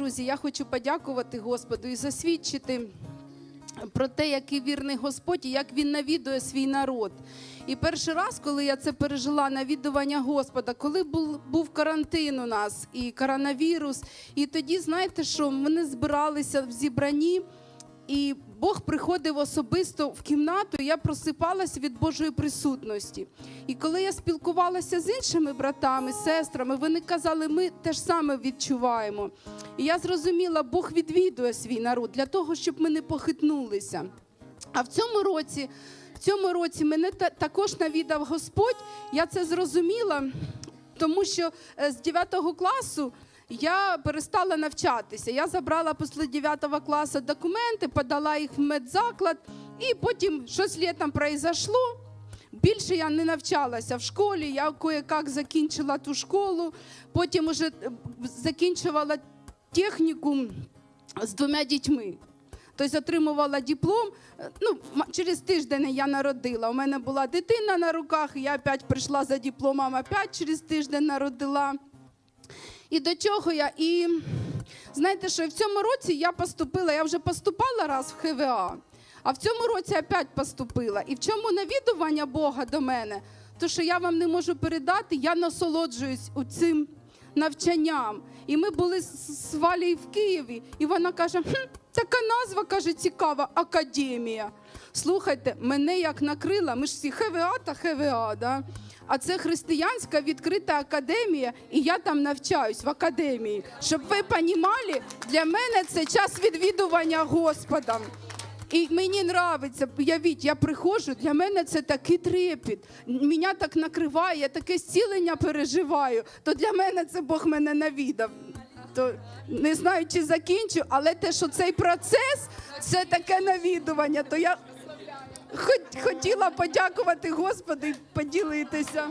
друзі, я хочу подякувати Господу і засвідчити про те, який вірний Господь і як він навідує свій народ. І перший раз, коли я це пережила, навідування Господа, коли був, був карантин у нас і коронавірус, і тоді, знаєте, що вони збиралися в зібранні. І Бог приходив особисто в кімнату, і я просипалася від Божої присутності. І коли я спілкувалася з іншими братами, сестрами, вони казали, ми те ж саме відчуваємо. І я зрозуміла, Бог відвідує свій народ для того, щоб ми не похитнулися. А в цьому році, в цьому році мене також навідав Господь. Я це зрозуміла, тому що е, з 9 класу я перестала навчатися. Я забрала після 9 класу документи, подала їх в медзаклад, і потім щось літом произошло. Більше я не навчалася в школі, я кое-як закінчила ту школу, потім уже е, закінчувала технікум з двома дітьми. Тобто отримувала диплом. Е, Ну, через тиждень я народила. У мене була дитина на руках, я опять прийшла за дипломом, опять через тиждень народила. І до чого я? І знаєте, що в цьому році я поступила, я вже поступала раз в ХВА, а в цьому році опять поступила. І в чому навідування Бога до мене? То, що я вам не можу передати, я насолоджуюсь у цим навчанням. І ми були з Валею в Києві, і вона каже: хм, така назва каже, цікава, академія. Слухайте, мене як накрила, ми ж всі ХВА та ХВА, да? А це християнська відкрита академія, і я там навчаюсь в академії. Щоб ви понімали, для мене це час відвідування Господом. І мені нравиться, уявіть, я приходжу, для мене це такий трепіт. Мене так накриває, я таке зцілення переживаю. То для мене це Бог мене навідав. То не знаю, чи закінчу, але те, що цей процес це таке навідування, то я хотіла подякувати Господу і поділитися.